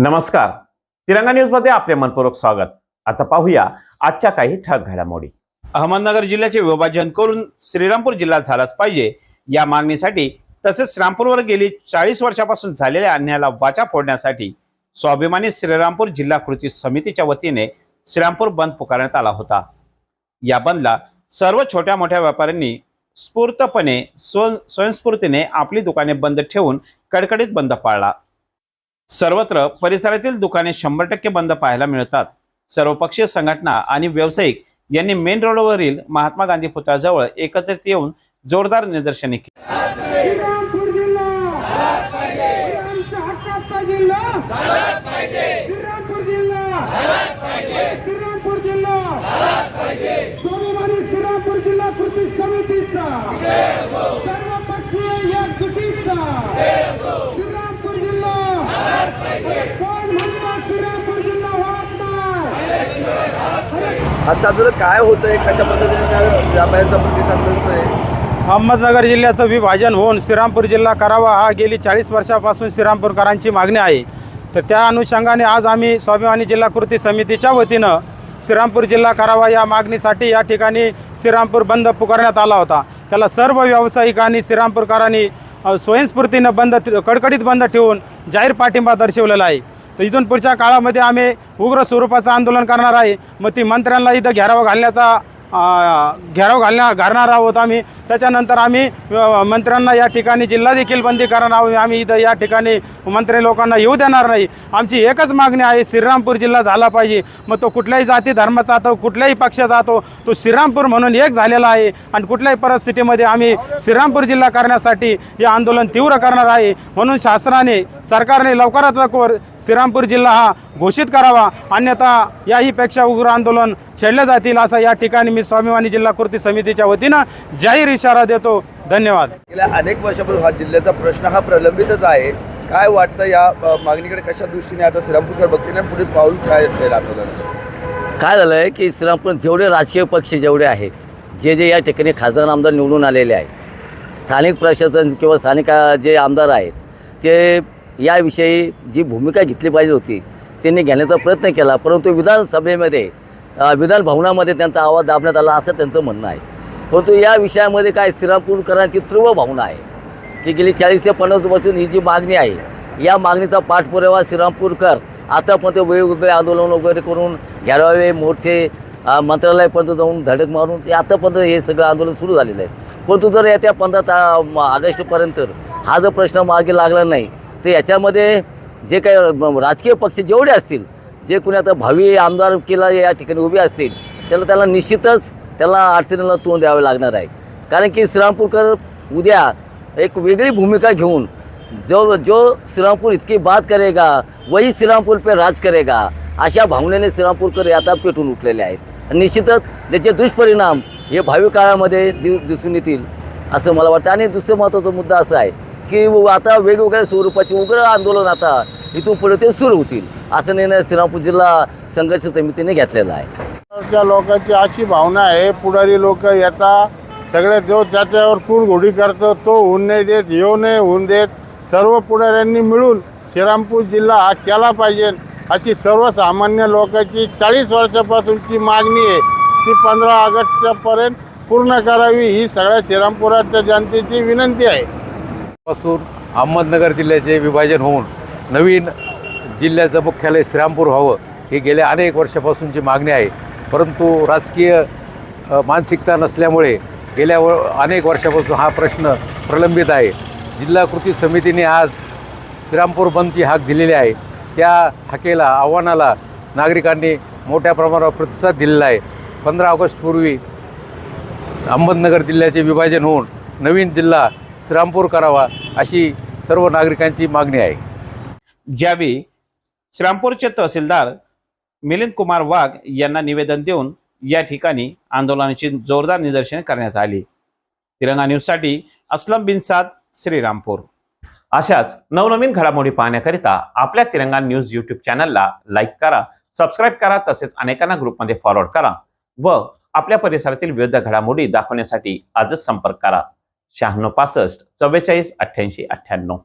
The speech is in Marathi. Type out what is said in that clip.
नमस्कार. तिरंगा न्यूजमध्ये आपले मनपूर्वक स्वागत. आता पाहूया आजच्या काही ठळक घडामोडी. अहमदनगर जिल्ह्याचे विभाजन करून श्रीरामपूर जिल्हा झालाच पाहिजे. या मागणीसाठी तसेच श्रीरामपूरवर गेली चाळीस वर्षापासून झालेल्या अन्यायाला वाचा फोडण्यासाठी स्वाभिमानी श्रीरामपूर जिल्हा कृती समितीच्या वतीने श्रीरामपूर बंद पुकारण्यात आला होता. या बंदला सर्व छोट्या मोठ्या व्यापाऱ्यांनी स्फूर्तपणे स्व स्वयंस्फूर्तीने आपली दुकाने बंद ठेवून कडकडीत बंद पाळला. सर्वत्र परिसरातील दुकाने शंभर टक्के बंद पाहायला मिळतात. सर्वपक्षीय संघटना आणि व्यावसायिक यांनी मेन रोडवरील महात्मा गांधी पुतळ्याजवळ एकत्रित येऊन जोरदार निदर्शने केली श्रीरामपूर जिल्हा आमच्या हक्काचा जिल्हा श्रीरामपूर जिल्हा श्रीरामपूर जिल्हा स्वाभिमानी श्रीरामपूर जिल्हा कृती समितीचा सर्व पक्षीय एकजुटीचा श्रीरामपूर जिल्हा आता काय होतंय? कशा पद्धतीने व्यापाऱ्यांचा प्रतिसाद मिळतोय? अहमदनगर जिल्ह्याचं विभाजन होऊन श्रीरामपूर जिल्हा करावा हा गेली चाळीस वर्षापासून श्रीरामपूरकरांची मागणी आहे. तर त्या अनुषंगाने आज आम्ही स्वाभिमानी जिल्हा कृती समितीच्या वतीनं श्रीरामपूर जिल्हा करावा या मागणीसाठी या ठिकाणी श्रीरामपूर बंद पुकारण्यात आला होता. त्याला सर्व व्यावसायिकांनी श्रीरामपूरकरांनी स्वयंस्फूर्तीनं बंद कडकडीत बंद ठेवून जाहीर पाठिंबा दर्शवलेला आहे. तर इथून पुढच्या काळामध्ये आम्ही उग्र स्वरूपाचं आंदोलन करणार आहे. मग ती मंत्र्यांना इथं घेराव घालण्याचा घेराव घालण्या घालणार आहोत आम्ही. त्याच्यानंतर आम्ही मंत्र्यांना या ठिकाणी जिल्हा देखील बंदी करणार आहोत. आम्ही इथं या ठिकाणी मंत्री लोकांना येऊ देणार नाही. आमची एकच मागणी आहे श्रीरामपूर जिल्हा झाला पाहिजे. मग तो कुठल्याही जाती धर्माचा तो कुठल्याही पक्षाचा जातो तो श्रीरामपूर म्हणून एक झालेला आहे. आणि कुठल्याही परिस्थितीमध्ये आम्ही श्रीरामपूर जिल्हा करण्यासाठी हे आंदोलन तीव्र करणार आहे. म्हणून शासनाने सरकारने लवकरात लवकर श्रीरामपूर जिल्हा हा घोषित करावा. अन्यथा याहीपेक्षा उग्र आंदोलन छेडले जातील असं या ठिकाणी मी स्वाभिमानी जिल्हा कृती समितीच्या वतीनं जाहीर इशारा देतो. धन्यवाद. गेल्या अनेक वर्षापासून हा जिल्ह्याचा प्रश्न हा प्रलंबितच आहे. काय वाटतं या मागणीकडे कशा दृष्टीने आता श्रीरामपूरकर बघतील आणि पुढे पाऊल काय असतील आंदोलन काय झालं आहे की श्रीरामपूर जेवढे राजकीय पक्ष जेवढे आहेत जे जे या ठिकाणी खासदार आमदार निवडून आलेले आहेत स्थानिक प्रशासन किंवा स्थानिक जे आमदार आहेत ते याविषयी जी भूमिका घेतली पाहिजे होती त्यांनी घेण्याचा प्रयत्न केला. परंतु विधानसभेमध्ये विधान भवनामध्ये त्यांचा आवाज दाबण्यात आला असं त्यांचं म्हणणं आहे. परंतु या विषयामध्ये काय श्रीरामपूरकरांची तीव्र भावना आहे की गेली चाळीस ते पन्नास वर्षून ही जी मागणी आहे या मागणीचा पाठपुरावा श्रीरामपूरकर आतापर्यंत वेगवेगळे आंदोलन वगैरे करून घ्यारावे मोर्चे मंत्रालयापर्यंत जाऊन धडक मारून ते आतापर्यंत हे सगळं आंदोलन सुरू झालेलं आहे. परंतु जर येत्या पंधरा ता ऑगस्टपर्यंत हा जो प्रश्न मागे लागला नाही तर याच्यामध्ये जे काही राजकीय पक्ष जेवढे असतील जे कोणी आता भावी आमदार केला या ठिकाणी उभे असतील त्याला त्याला निश्चितच त्याला अडचणीला तोंड द्यावे लागणार आहे. कारण की श्रीरामपूरकर उद्या एक वेगळी भूमिका घेऊन जो जो श्रीरामपूर इतकी बात करेगा वही श्रीरामपूर पे राज करेगा अशा भावनेने श्रीरामपूरकर आता पेटून उठलेले आहेत. आणि निश्चितच त्याचे दुष्परिणाम हे भावी काळामध्ये दि दिसून येतील असं मला वाटतं. आणि दुसरं महत्त्वाचा मुद्दा असा आहे की आता वेगवेगळ्या स्वरूपाचे उग्र आंदोलन आता इथून पुढे ते सुरू होतील. असं निर्णय श्रीरामपूर जिल्हा संघर्ष समितीने घेतलेला आहे. त्या लोकांची अशी भावना आहे पुढारी लोक येतात सगळे जो त्याच्यावर कुरघोडी करतो तो होऊन नाही देत येऊ नाही होऊन देत. सर्व पुढाऱ्यांनी मिळून श्रीरामपूर जिल्हा हा केला पाहिजे अशी सर्वसामान्य लोकांची चाळीस वर्षापासूनची मागणी आहे. ती पंधरा ऑगस्टच्यापर्यंत पूर्ण करावी ही सगळ्या श्रीरामपुराच्या जनतेची विनंती आहे. पासून अहमदनगर जिल्ह्याचे विभाजन होऊन नवीन जिल्ह्याचं मुख्यालय श्रीरामपूर व्हावं ही गेल्या अनेक वर्षापासूनची मागणी आहे. परंतु राजकीय मानसिकता नसल्यामुळे गेल्या व अनेक वर्षापासून हा प्रश्न प्रलंबित आहे. जिल्हा कृती समितीने आज श्रीरामपूर बंदची हाक दिलेली आहे. त्या हाकेला आव्हानाला नागरिकांनी मोठ्या प्रमाणावर प्रतिसाद दिलेला आहे. पंधरा ऑगस्टपूर्वी अहमदनगर जिल्ह्याचे विभाजन होऊन नवीन जिल्हा श्रीरामपूर करावा अशी सर्व नागरिकांची मागणी आहे. ज्यावेळी श्रीरामपूरचे तहसीलदार मिलिंद कुमार वाघ यांना निवेदन देऊन या ठिकाणी आंदोलनाची जोरदार निदर्शने करण्यात आली. तिरंगा न्यूजसाठी असलम बिन साद श्रीरामपूर. अशाच नवनवीन घडामोडी पाहण्याकरिता आपल्या तिरंगा न्यूज युट्यूब चॅनलला लाईक करा सबस्क्राईब करा तसेच अनेकांना ग्रुपमध्ये फॉरवर्ड करा व आपल्या परिसरातील विविध घडामोडी दाखवण्यासाठी आजच संपर्क करा. शहाण्णव पासष्ट चव्वेचाळीस अठ्ठ्याऐंशी अठ्ठ्याण्णव.